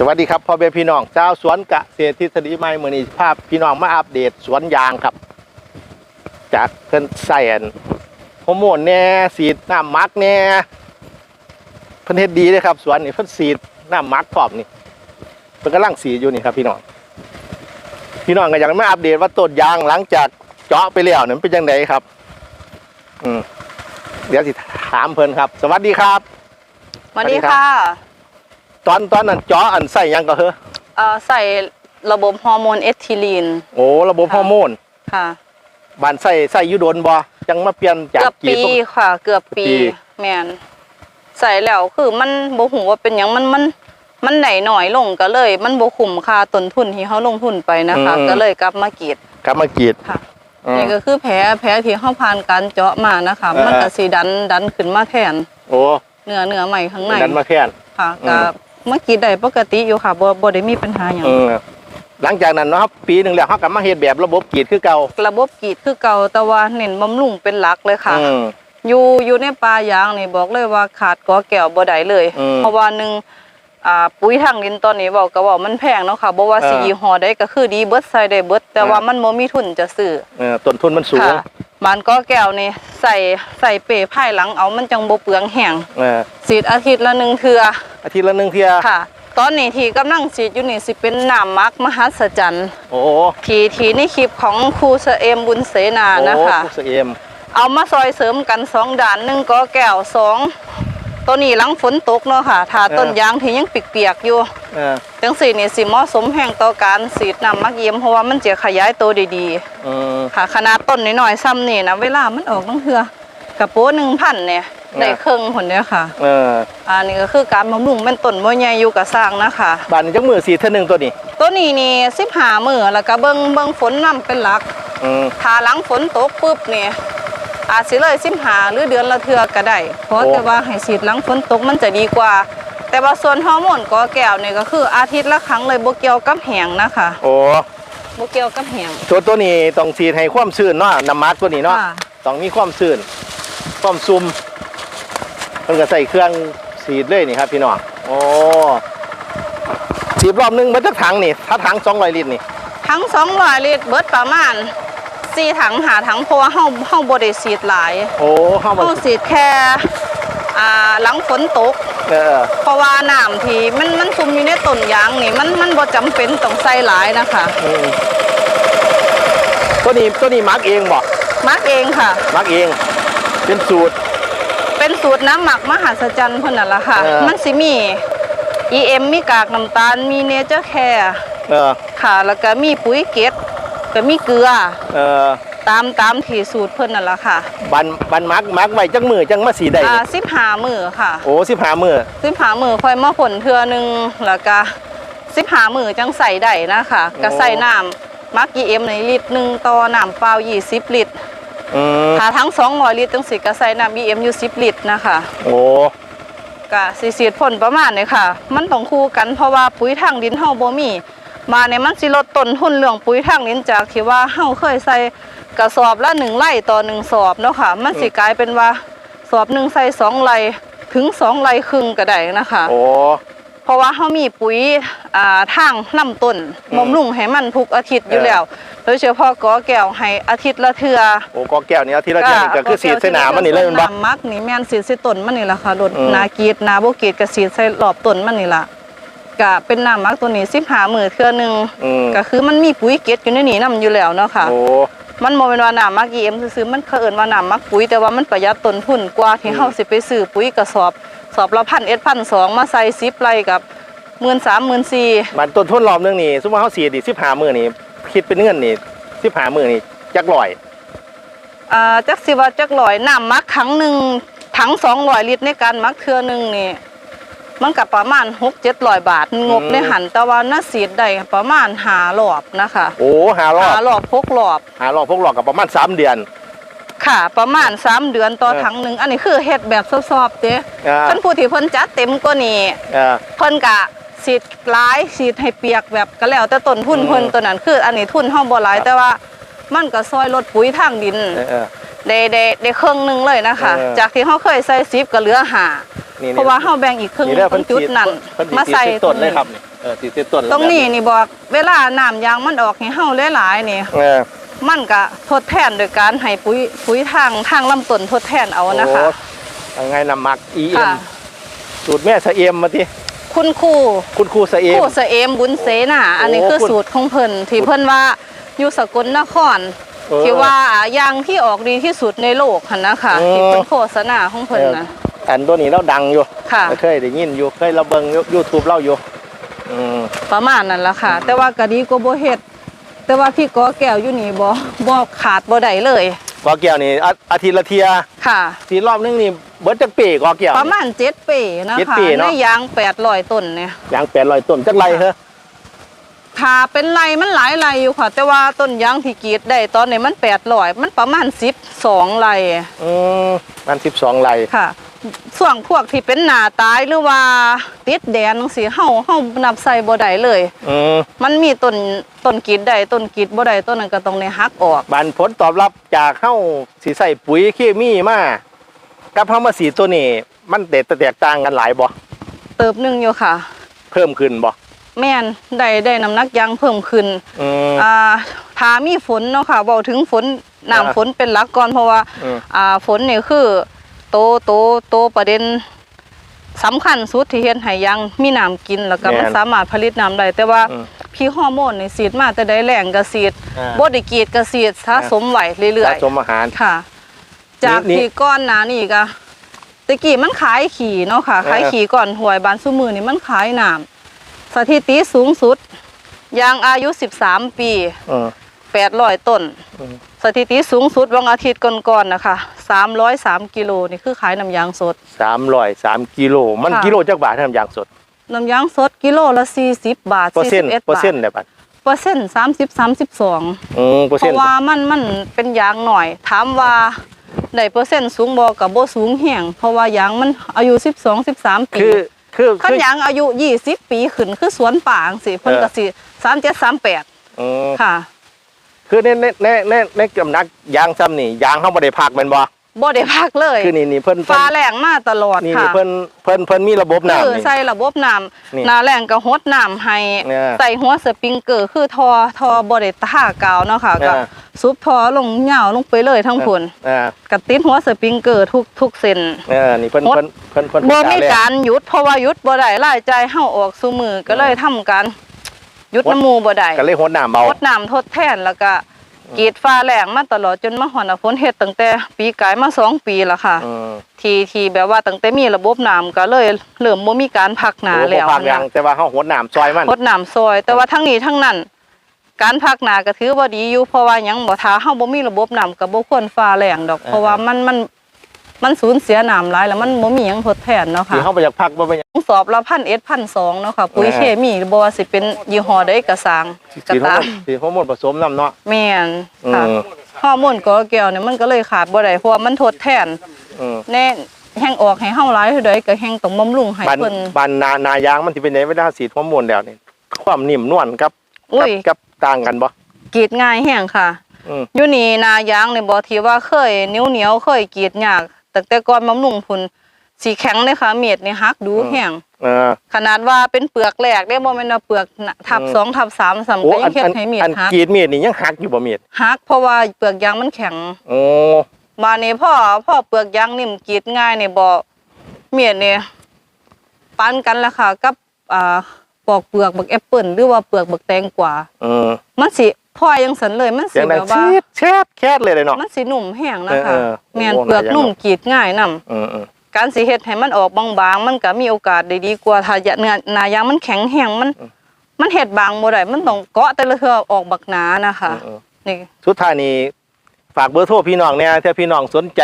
สวัสดีครับพ่อเบพี่น้องเจ้าวสวนกะเศรษฐทฤษฎีใหม่มือนี้ภาพพี่น้องมาอัปเดตสวนยางครับ จากเพิ่นใส่นฮอร์โมนแน่สีดน้ำมักแน่เพิ่นเฮ็ดดีเลยครับ สวนนี่เพิ่นสีดน้ำมักพร้อมนี่เพิ่นกำลังสีอยู่นี่ครับ พี่น้องพี่น้องก็อยากมาอัปเดตว่าต้นยางหลังจากเจาะไปแล้วนั้นเป็นยังไงครับ อืมเดี๋ยวสิถามเพิ่นครับ สวัสดีครับสวัสดีค่ะ ตอนตอนนั้นเจาะอันใส่หยังก็เฮ้อเอ่อใส่ระบบฮอร์โมนเอสทิลีน โอ้ระบบค่ะฮอร์โมนค่ะ บานใส่ใส่อยูโดนบ่จังมาเปลี่ยนจากเกือบกีปีดลงค่ะ เกือบปีปี แมนใส่แล้วคือมันบ่หูว่าเป็นหยังมันมันมันไหนหน่อยลงก็เลย มันบ่คุ้มค่าต้นทุนที่เขาลงทุนไปนะคะ ก็เลยกลับมากรีดกลับมากรีดค่ะ อืม นี่ก็คือแผลแผลที่เขาผ่านการเจาะมานะคะเออมันก็สีดันดันขึ้นมาแทนโอ้เนื้อเนื้อใหม่ข้างใน ดันมาแค่น ค่ะอืมก็เมื่อกี้ได้ปกติอยู่ค่ะบ่บ่ได้มีปัญหาหยังเออหลังจากนั้นเนาะครับปีหนึ่งแล้วเขากลับมาเฮ็ดแบบระบบกรีดคือเก่าระบบกรีดคือเก่าแต่ว่าเน้นบำรุงเป็นหลักเลยค่ะอืมอยู่อยู่ในป่ายางนี่บอกเลยว่าขาดกอแก้วบ่ได้เลยอืมเพราะว่าหนึ่ง อ่าปุ๋ยทางดินตอนนี้บอกก็บอกมันแพงเนาะค่ะบ่ว่าเออสิยี่ห้อใดก็คือดีเบิดใส่ได้เบิดแต่เออว่ามันบ่มีทุนจะซื้อเออต้นทุนมันสูงค่ะบานกอแก้วนี่ใส่ใส่เปรภายหลังเอามันจังบ่เปลืองแห้งเออสีดอาทิตย์ละหนึ่งเทื่ออาทิตย์ละหนึ่งเที่ยค่ะ ตอนนี้ที่กำลังสีดอยู่นี่สิเป็นน้ำมักมหัศจรรย์โอ้ที่ที่ในคลิปของครูเสเอมบุญเสนาโอ้นะคะเสเอ็มเอามาซอยเสริมกันสองด่านหนึ่งก็แก้วสอง ตัวนี้หลังฝนตกเนาะค่ะถ้าต้นยางที่ยังเปียกๆอยู่เออจังสี่นี่สิเหมาะสมแห่งต่อการสีดน้ำมักเยี่ยมเพราะว่ามันจะขยายตัวดีอืมๆค่ะขนาดต้นน้อยๆซ้ำนี่นะเวลามันออกต้องเถื่อกระโปหนึ่งพันเนี่ยนะได้เครื่องผลเนี่ยค่ะเอออันนี้ก็คือการบำรุงเป็นต้นมวยใหญ่อยู่กับสร้างนะคะบานนี้จังมือสีเท่านึงตัวนี้ ตัวนี้นี่สิบหามือแล้วก็เบิ้งเบิ้งฝนน้ำเป็นหลักอืมถ้าหลังฝนตกปุ๊บนี่ อาจสิเลยสิมหาหรือเดือนละเทือก็ได้เพราะโอ้แต่ว่าให้ฉีดหลังฝนตกมันจะดีกว่า แต่ว่าส่วนฮอร์โมนกอแก้วนี่ก็คืออาทิตย์ละครั้งเลยบ่เกี่ยวกับแหงนะคะโอ้บ่เกี่ยวกับแหงตัวตัวนี้ต้องสีดให้ความชื้นเนาะน้ำหมักตัวนี้เนาะค่ะต้องมีความชื้นความซุ่มเพิ่นก็ใส่เครื่องสีดเลยนี่ครับพี่น้องโอ้สีดรอบหนึงมันจะถังนี่ถ้าถัง200ลิตรนี่ทั้ง200ลิตรเบิดประมาณ 4ถังหาถังเพราะว่าเฮาเฮาบ่ได้ฉีดหลายโอ้เข้ามาเฮาฉีดแค่อ่าหลังฝนตก เออ เพราะว่าน้ำที่มันมันซุ่มอยู่ในต้นยางนี่มันมันบ่จำเป็นต้องใส่หลายนะคะอืมตัวนี้ตัวนี้มักเองบ่มักเองค่ะมักเอง เป็นสูตร เป็นสูตรน้ำหมักมหัศจรรย์เพิ่นนั่นล่ะค่ะ เออ มันสิมี EM มีกากน้ำตาลมีเนเจอร์แคร์เออ ค่ะ แล้วก็มีปุ๋ยเกต ก็มีเกลือ เออตามตามที่สูตรเพิ่นนั่นล่ะค่ะบันบันมักมักไว้จังมือจังมาสีได้อ่านี่15มื้อค่ะโอ้สิบหามือ15มื้อค่อยมาผลเทื่อหนึงแล้วก็15มื้อจังใส่ได้นะคะก็ใส่น้ำมัก EM ในลิตรหนึงต่อน้ำเปล่า20ลิตรอืมถ้าทั้ง200ลิตรจังสิก็ใส่น้ำ EM อยู่10ลิตรนะคะโอ้ก็สิสีดผลประมาณนี้ค่ะ มันต้องคู่กันเพราะว่าปุ๋ยทางดินเฮาบ่มี มาเนี่ยมันสิลดต้นทุนเรื่องปุ๋ยทางดินจากที่ว่าเฮาเคยใส่กระสอบละหนึ่งไร่ต่อหนึ่งสอบเนาะค่ะ มันสิกลายเป็นว่าสอบหนึ่งใส่สองไร่ถึงสองไร่ครึ่งก็ได้นะคะโอ้เพราะว่าเฮามีปุ๋ยอ่าทางลำต้นอืมบำรุงให้มันทุกอาทิตย์อยู่เออแล้วโดยเฉพาะกอแก้วให้อาทิตย์ละเทื่อโอ้กอแก้วนี่เอาทีละแก้วนี่ก็คือสีดใส่หนามันนี่เลยแมันบ่น้ำมักนี่แม่นสีดใส่ต้นมันนี่ล่ะค่ะรดอืมนากีดนาบ่กีดก็สีดใส่รอบต้นมันนี่ล่ะ ก็เป็นน้ำมักตัวนี้15มื้อเทื่อหนึงอืมก็คือมันมีปุ๋ยเกล็ดอยู่ในนี้นํอยู่แล้วเนาะค่ะ โอ้ มันบ่แม่นว่าน้ำมัก EM ซื่อๆมันเขาเอิ้นว่าน้ำมักปุ๋ยแต่ว่ามันประหยัดต้นทุนกว่าที่เฮาสิไปซื้อปุ๋ยกระสอบสอบละพันเอ็ดพันสองมาใส่10ไร่กับ13,000 14,000บันต้นทุนรอบหนึงนี่สมมติว่าเขาสีดอีสิบหามือนี่คิดเป็นเงินนี่สิบหามือนี่จักลอย อ่าจักสิว่าจักร้อยน้ำมักครั้งหนึ่งถัง200ลิตรในการมักเทื่อหนึงนี่ มันก็ประมาณ6 700บาท งบในหันแต่ว่าน่าสีดได้ประมาณ5รอบนะคะโอ้หารอบหารอบพกรอบหารอบพวกหลอกกับประมาณสามเดือน ค่ะประมาณ3เดือนต่อเออถังหนึงอันนี้คือเฮ็ดแบบซอบๆเด้อ่าเพิ่นผู้ที่เพิ่นจัดเต็มกว่านี้อ่าเพิ่นก็สีดหลายสีดให้เปียกแบบก็แล้วแต่ต้นทุนอืมเพิ่นตัวนั้นคือ อันนี้ทุนเฮาบ่หลายครับแต่ว่ามันก็ซอยลดปุ๋ยทางดินเออเออได้ได้ได้ครึ่งหนึงเลยนะคะเออจากที่เฮาเคยใส่10ก็เหลือห้า นี่เพราะว่าเฮาแบ่งอีกครึ่งหนี่นึเด้งอตรงจุดนั้นเพิ่นสิมาใส่สีดต้นเลยครับนี่เออสี่สิบต้นแล้วตรงนี้นี่บอกเวลาน้ำยางมันออกให้เฮาหลายๆนี่เออมันก็ทดแทนโดยการให้ปุ๋ยปุ๋ยทางทางลำต้นทดแทนเอานะคะโอ้ยังไงนำมัก EM ค่ะสูตรแม่สะเอมมาที่คุณครูคุณครูสะเอคมรูเสเอมบุญเสนาอันนี้โอ้คือคุณสูตรของเพิ่นที่เพิ่นว่าอยู่สกลนครเออที่ว่ายางที่ออกดีที่สุดในโลกหั่นนะคะอืมที่เพิ่นโฆษณาของเพิ่นนะ อันตัวนี้เราดังอยู่ค่ะ เคยได้ยินอยู่เคยเราเบิ่งยูทูบเราอยู่อืม ประมาณนั้นล่ะค่ะ แต่ว่าก็ดีกว่าบ่เฮ็ดแต่ว่าพี่กอแก้วอยู่นี่บ่บ่ขาดบ่ได้เลย กอเกี่ยวนี่อาอาทิตย์ละเทียค่ะ ทีรอบนึงนี่เบิดจักปีกอเกี่ยว ประมาณ7ปีนะเจ็ดคะปีเนในอะ ยาง800ต้นเนี่ยยางแปดร้อยต้นจักไรเหรอถ้าเป็นไรมันหลายไรอยู่ค่ะ แต่ว่าต้นยางที่กรีดได้ตอนนี้มัน800มันประมาณ12ไรอืมมันสิบสองไรค่ะ ส่วนพวกที่เป็นหน้าตายหรือว่าติดแดนจังซี่เฮาเฮานับใส่บ่ได้เลยอืมมันมีต้นต้นกรีดได้ต้นกรีดบ่ได้ต้นนั้นก็ต้องได้หักออก บันผลตอบรับจากเข้าสีใส่ปุ๋ยเคมีมากับเฮามาสีตัวนี้ มันแตกแตกต่างกันหลายบ่เติบหนึงอยู่ค่ะ เพิ่มขึ้นบ่แม่นได้ได้น้ำหนักยางเพิ่มขึ้นอืม อ่าถ้ามีฝนเนาะค่ะเว้าถึงฝนอ่าน้ำฝนเป็นหลักก่อนเพราะว่า อืม อ่าฝนนี่คือ โตโตโตประเด็นสำคัญสุดที่เฮ็ดให้ยางมีน้ำกินแล้วก็มันสามารถผลิตน้ำได้แต่ว่าอืมพี่ฮอร์โมนนี่สีดมาแต่ได้แรงก็สีดอ่าบ่ได้กรีดก็สีดสะสมไว้เรื่อยสะสมอาหารๆค่ะ จากนี่ที่ก้อนหนานี่ก็ตะกี้มันขายขี่เนาะค่ะเออ ขายขี่ก่อนหวยบานซุมือนี่มันขายน้ำสถิติสูงสุดยางอายุ 13 ปี อืม800ต้น อืม สถิติสูงสุดวันอาทิตย์ก่อนๆนะคะ303กิโลนี่คือขายน้ำยางสด สามร้อยสามกิโลมันค่ะ กิโลจักบาททำอย่างสดน้ำยางสดกิโลละ40 บาท เปอร์เซ็นต์41 เปอร์บาทเซ็นต์ได้บัดเปอร์เซ็นต์30 32 อืมเปอร์เพเซ็นต์ราะว่ามันมันเป็นยางหน่อย ถามว่าได้เปอร์เซ็นต์สูงบ่กับบ่สูงแห้งเพราะว่ายางมันอายุ 12 13 ปีคือคือคันคือ ยางอายุ 20 ปีขึ้นคือสวนป่าจังซี่เพิ่นก็สิ37 38 อืมค่ะ คือในในในในในกำนักยางซ้ำนี่ยางเขาบ่ได้พักแมันบ่บ่ได้พักเลยคือนี่นี่เพิ่นเพิ่ฟ้านแรงมาตลอดนี่ค่ะนี่เพิ่นเพิ่นเพิ่นมีระบบคือน้ำนี่ ใส่ระบบน้ำนี่หน้าแรงก็หดน้ำให้เนี่ย ใส่หัวสปริงเกอร์คือทอทอบ่ได้ท่ากาวเนาะค่ะก็เนี่ยซุบทอลงเหยาวลงไปเลยทั้งผลอ่าก็ติดหัวสปริงเกอร์ทุกทุกเส้น เออนี่เพิ่นหดเพิ่นเพิ่นเพิ่นบ่ประมีกาศแล้วการหยุดเพราะว่าหยุดบ่ได้รายจ่ายเฮาออกสู่มือก็เลยทำการ หยุดน้ำหมูบ่ได้ก็เลยหดน้ำเบารดน้ำทดแทนแล้วก็กรีดฟ้าแรงมาตลอดจนมาฮอดหน้าฝนเฮ็ดตั้งแต่ปีกายมาสองปีแล้วค่ะอืมทีทีแบบว่าตั้งแต่มีระบบน้ำก็เลยเริ่มบ่มีการพักหนาโอ้บ่แล้วพักยังแต่ว่าเฮาหดน้ำซอยมันรดน้ำซอย แต่ว่าทั้งนี้ทั้งนั้น การพักหนาก็ถือว่าดีอยู่เพราะว่าหยังบ่ถ้าเฮาบ่มีระบบน้ำก็บ่ควรฟ้าแรงดอก เพราะว่ามันมัน มันสูญเสียน้ำหลายแล้วมันบ่มีหยังทดแทนเนาะค่ะที่เฮาไปอยากพักบ่เป็นหยัง สอบละพันเอ็ดพันสองเนาะค่ะปุ๋ยอ่า เคมีบ่ว่าสิเป็นยี่ห้อใดก็สร้างก็ที่เฮาตามที่เฮาหมดผสมน้ำเนาะ แม่นค่ะอืม ฮอร์โมนกอแก้วเนี่ยมันก็เลยขาดบ่ได้เพราะว่ามันทดแทน อืมแน่แห้งออกให้เฮาหลายเท่าใดก็แห้งต้องบำรุงให้บันเพิ่นบันนานายางมันสิเป็นจังไดเวลาสีดฮอร์โมนแล้วนี่ความนิ่มนวลกับอุ้กับยกับต่างกันบ่กรีดง่ายแห้งค่ะ อืมอยู่นี่นายางนี่บ่ที่ว่าเคยนิ้วเหนียวเคยกรีดยาก ตั้งแต่ก่อนบำรุงพุ่นสีแข็งเลยค่ะเม็ดนี่หักดูแห้งเออ ขนาดว่าเป็นเปลือกแหลกได้บ่แม่นว่าเปลือกน่ะทับอืม สองทับสามสามโอ้ก็ยัอังนเฮ็ดอันให้เม็ดอันหักกรีดมีดนี่ยังหักอยู่บ่มีดหักเพราะว่าเปลือกยางมันแข็ง โอ้บานนี้พ่อพ่อเปลือกยางนิ่มกรีดง่ายนี่บ่เมียดนี่ปันกันละค่ะ กับอ่าปอกเปลือกบักแอปเปิลหรือว่าเปลือกบักแตงกวาเออมันสิ พ่อยังสันเลยมันเสีสิยงแบดังบว่าชีดแชดแคดเลยเลยเนาะมันสิหนุ่มแห้งนะคะเออเออแม่นโอ้เปลือกหลายอย่างนุ่มกรีดง่ายนํเออเออการสิเฮ็ดให้มันออกบางๆมันก็มีโอกาสได้ดีกว่าถ้าเนื้อหนายางมันแข็งแห้งมันอืมมันเฮ็ดบางบ่ได้มันต้องเกาะแต่ละเทื่อออกบักหนานะคะเออนี่สุดท้ายนี้ฝากเบอร์โทรพี่น้องเนี่ยถ้าพี่น้องสนใจ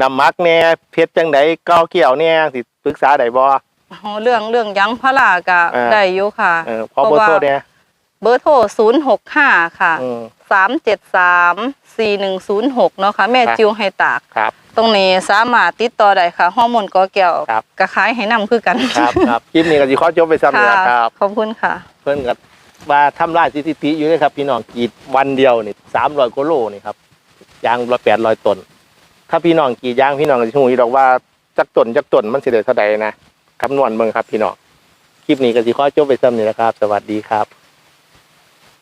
นำมักเนี่ยเพชรจังไดเก้าเกี่ยวเนี่ยสิปรึกษาได้บ่อ๋อเรื่องเรื่องยางพาราก็เออได้อยู่ค่ะเออพอเบอร์โทรเนี่ย เบอร์โทร065ค่ะอืม373 4106เนาะค่ะ แม่ครับ จิวให้ตาก ครับ ตรงนี้สามารถติดต่อได้ค่ะฮอร์โมนกอแก้วครับก็ขายให้นำคือกันครับครับคลิปนี้ก็สิขอจบไปซ้ำนี่ค่ะนะครับ ขอบคุณค่ะ เพิ่นก็ว่าทำลายสถิติอยู่เลยครับ พี่น้องกรีดวันเดียวนี่300กิโลนี่ครับยางละ800ต้นถ้าพี่น้องกรีดยางพี่น้องก็สิฮู้อยู่ดอกว่าจักต้นจักต้นมันสิได้เท่าใดนะคำนวณเบิ่งครับ พี่น้องกคลิปนี้ก็สิขอจบไปซ้ำนี่นะครับ สวัสดีครับ